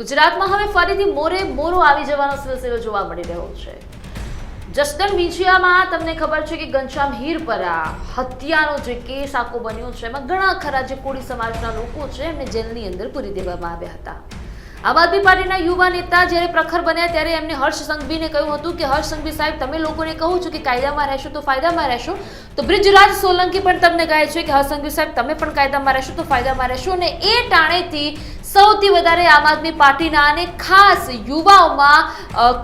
ગુજરાતમાં હવે ફરીથી મોરે મોરો આવી જવાનો સિલસિલો જોવા મળી રહ્યો છે. જસદણ વિંછિયામાં તમને ખબર છે કે ઘનશ્યામ હીરપરા હત્યાનો જે કેસ આખો બન્યો છે, એમાં ઘણા ખરા જે કોળી સમાજના લોકો છે, એમને જેલની અંદર પૂરી દેવામાં આવ્યા હતા. આમ આદમી પાર્ટીના યુવા નેતા જ્યારે પ્રખર બન્યા ત્યારે એમને હર્ષ સંઘવીને કહ્યું હતું કે, હર્ષ સંઘવી સાહેબ, તમે લોકોને કહું છું કે કાયદામાં રહેશો તો ફાયદામાં રહેશો તો બ્રિજરાજ સોલંકી પણ તમને કહે છે કે હર્ષ સાહેબ, તમે પણ કાયદામાં રહેશો, તો ફાયદામાં રહેશો. અને એ ટાણેથી સૌથી વધારે આમ આદમી પાર્ટીના અને ખાસ યુવાઓમાં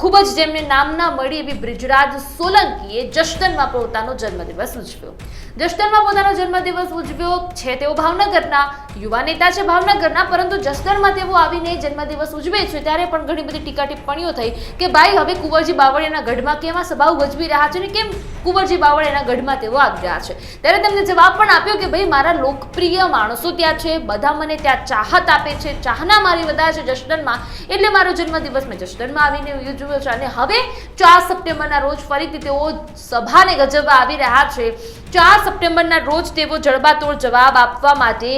ખૂબ જ જેમને નામના મળી એવી બ્રિજરાજ સોલંકીએ જસદણમાં પોતાનો જન્મદિવસ ઉજવ્યો. જસદણમાં પોતાનો જન્મદિવસ ઉજવ્યો છે તેઓ ભાવનગરના યુવા નેતા છે ભાવનગરના, પરંતુ જસદણમાં તેઓ આવીને જન્મદિવસ ઉજવે છે ત્યારે પણ ઘણી બધી ટીકા ટિપ્પણીઓ થઈ કે, ભાઈ, હવે કુંવરજી બાવળિયાના ગઢમાં કેવા સભાઓ ગજવી રહ્યા છે ને કેમ કુંવરજી બાવળિયાના ગઢમાં તેઓ આવી ગયા છે. ત્યારે તેમને જવાબ પણ આપ્યો કે ભાઈ, મારા લોકપ્રિય માણસો ત્યાં છે, બધા મને ત્યાં ચાહત આપે છે, ચાહના મારી બધા છે જસદણમાં એટલે મારો જન્મદિવસ મેં જસદણમાં આવીને ઉજવ્યો છે અને હવે ચાર સપ્ટેમ્બરના રોજ ફરીથી તેઓ સભાને ગજવવા આવી રહ્યા છે. ચાર સપ્ટેમ્બરના રોજ તેઓ જડબાતોડ જવાબ આપવા માટે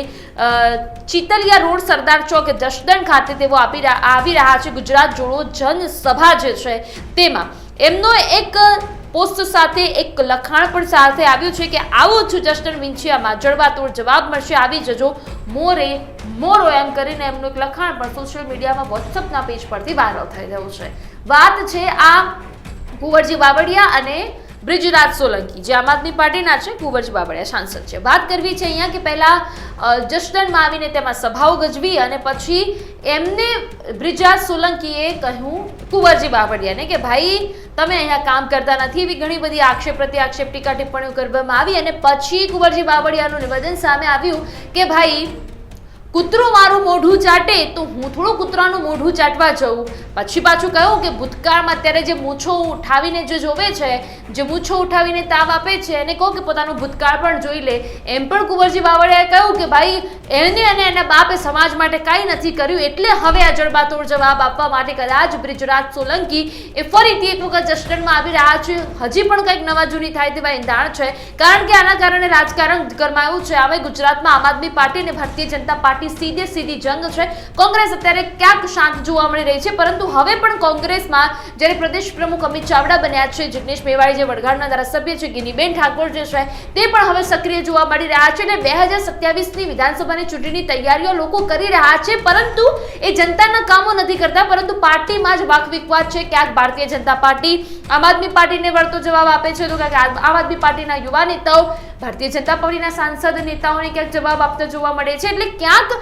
ચિતલિયા રોડ સરદાર ચોક જસદણ ખાતે તેઓ આપી આવી રહ્યા છે. ગુજરાત જોડો જનસભા જે છે તેમાં. એમનો એક પોસ્ટ સાથે એક લખાણ પણ સાથે આવ્યું છે કે આવું છું, જસ્ટન વિંછિયામાં. જડબાતોડ જવાબ મળશે. આવી જજો. મોરે, મોરો એમ કરીને એમનું એક લખાણ પણ સોશિયલ મીડિયામાં વોટ્સઅપના પેજ પરથી વાયરલ થઈ રહ્યું છે. વાત છે આ કુંવરજી બાવળિયા અને બ્રિજરાજ સોલંકી, જે આમ આદમી પાર્ટીના છે, કુંવરજી બાબડિયા સાંસદ છે. વાત કરવી છે અહીંયા કે પહેલા જસદણમાં આવીને તેમાં સભાઓ ગજવી અને પછી એમને બ્રિજરાજ સોલંકીએ કહ્યું કુંવરજી બાબડિયાને કે ભાઈ, તમે અહીંયા કામ કરતા નથી, એવી ઘણી બધી આક્ષેપ પ્રતિ આક્ષેપ ટીકા ટિપ્પણીઓ કરવામાં આવી અને પછી કુંવરજી બાબડિયાનું નિવેદન સામે આવ્યું કે ભાઈ કૂતરું મારું મોઢું ચાટે તો હું થોડું કૂતરાનું મોઢું ચાટવા જઉં. પછી પાછું કહ્યું કે ભૂતકાળમાં અત્યારે જે મૂછો ઉઠાવીને જે જોવે છે, જે મૂછો ઉઠાવીને તાવ આપે છે, એને કહો કે પોતાનું ભૂતકાળ પણ જોઈ લે. એમ પણ કુંવરજી બાવળિયાએ કહ્યું કે ભાઈ, એને અને એના બાપે સમાજ માટે કાંઈ નથી કર્યું, એટલે હવે આ જડબાતોડ જવાબ આપવા માટે કદાચ બ્રિજરાજ સોલંકી એ ફરીથી એક વખત જસ્ટનમાં આવી રહ્યા છે. હજી પણ કંઈક નવા જૂની થાય તેવા એંધાણ છે. કારણ કે આના કારણે રાજકારણ ગરમાયું છે. હવે ગુજરાતમાં આમ આદમી પાર્ટી અને ભારતીય જનતા પાર્ટી સીધે સીધી જંગ છે. કોંગ્રેસ અત્યારે ક્યાંક શાંત જોવા મળી રહી છે, પરંતુ હવે પણ કોંગ્રેસમાં જ્યારે પ્રદેશ પ્રમુખ અમિત ચાવડા બન્યા છે, જિગ્નેશ મેવાડી જે વડગાડના ધારાસભ્ય છે, ગિનીબેન ઠાકોર જે છે, તે પણ હવે સક્રિય જોવા મળી રહ્યા છે અને બે હજાર સત્યાવીસની વિધાનસભાની ચૂંટણીની તૈયારીઓ લોકો કરી રહ્યા છે, પરંતુ એ જનતાના કામો નથી કરતા, પરંતુ પાર્ટીમાં જ વાક વિકવાદ છે. ક્યાંક ભારતીય જનતા પાર્ટી આમ આદમી પાર્ટીને વળતો જવાબ આપે છે, તો ક્યાંક આમ આદમી પાર્ટીના યુવા નેતાઓ ભારતીય જનતા પાર્ટીના સાંસદ નેતાઓને ક્યાંક જવાબ આપતા જોવા મળે છે. એટલે ક્યાંક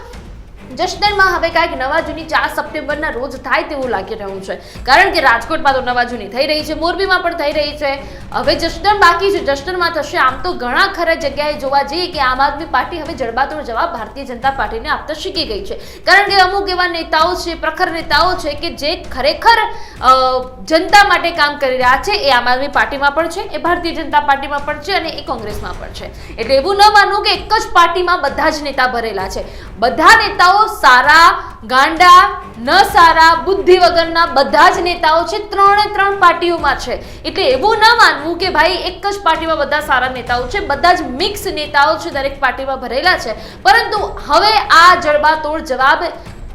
જસદણમાં હવે કાંઈક નવા જૂની ચાર સપ્ટેમ્બરના રોજ થાય તેવું લાગી રહ્યું છે. કારણ કે રાજકોટમાં તો નવા જૂની થઈ રહી છે, મોરબીમાં પણ થઈ રહી છે. હવે જસદણ બાકી છે જસદણમાં થશે. આમ તો ઘણા ખરા જગ્યાએ જોવા જઈએ કે આમ આદમી પાર્ટી હવે જડબાતોડ જવાબ ભારતીય જનતા પાર્ટીને આપતા શીખી ગઈ છે. કારણ કે અમુક એવા નેતાઓ છે, પ્રખર નેતાઓ છે કે જે ખરેખર જનતા માટે કામ કરી રહ્યા છે. એ આમ આદમી પાર્ટીમાં પણ છે, એ ભારતીય જનતા પાર્ટીમાં પણ છે અને એ કોંગ્રેસમાં પણ છે. એટલે એવું ન માનવું કે એક જ પાર્ટીમાં બધા જ નેતા ભરેલા છે. બધા નેતાઓ સારા, ગાંડા, ન સારા, બુદ્ધિ વગરના બધા જ નેતાઓ છે, ત્રણે ત્રણ પાર્ટીઓમાં છે. એટલે એવું ના માનવું કે ભાઈ એક જ પાર્ટીમાં બધા સારા નેતાઓ છે, બધા જ મિક્સ નેતાઓ છે દરેક પાર્ટીમાં ભરેલા છે. પરંતુ હવે આ જડબાતોડ જવાબ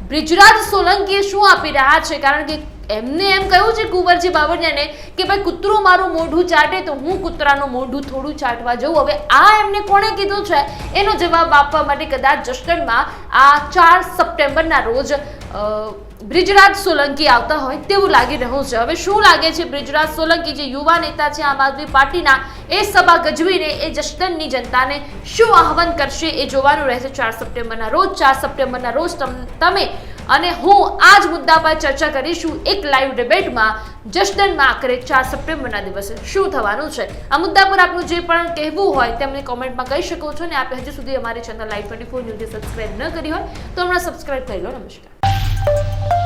બ્રિજરાજ સોલંકીએ શું આપી રહ્યા છે? કારણ કે એમને એમ કહ્યું છે કુંવરજી બાવળિયાને કે ભાઈ કૂતરું મારું મોઢું ચાટે તો હું કૂતરાનું મોઢું થોડું ચાટવા જઉં. હવે આ એમને કોણે કીધું છે? એનો જવાબ આપવા માટે કદાચ જસ્ટનમાં આ ચાર સપ્ટેમ્બરના રોજ બ્રિજરાજ સોલંકી આવતા હોય તેવું લાગી રહ્યું છે. હવે શું લાગે છે બ્રિજરાજ સોલંકી? જે યુવા નેતા છે આમ આદમી પાર્ટીના, એ સભા ગજવીને, એ જસદણની જનતાને શું આહવાન કરશે એ જોવાનું રહેશે ચાર સપ્ટેમ્બરના રોજ? ચાર સપ્ટેમ્બરના રોજ તમે અને હું આ જ મુદ્દા પર ચર્ચા કરીશું એક લાઈવ ડિબેટમાં જસદણમાં આખરે ચાર સપ્ટેમ્બરના દિવસે શું થવાનું છે. આ મુદ્દા પર આપનું જે પણ કહેવું હોય તેમને કોમેન્ટમાં કહી શકો છો અને આપે હજુ સુધી અમારી ચેનલ લાઈવ ટ્વેન્ટી ફોર ન્યૂઝને સબસ્ક્રાઈબ ન કરી હોય તો હમણાં સબસ્ક્રાઈબ કરી લો. નમસ્કાર.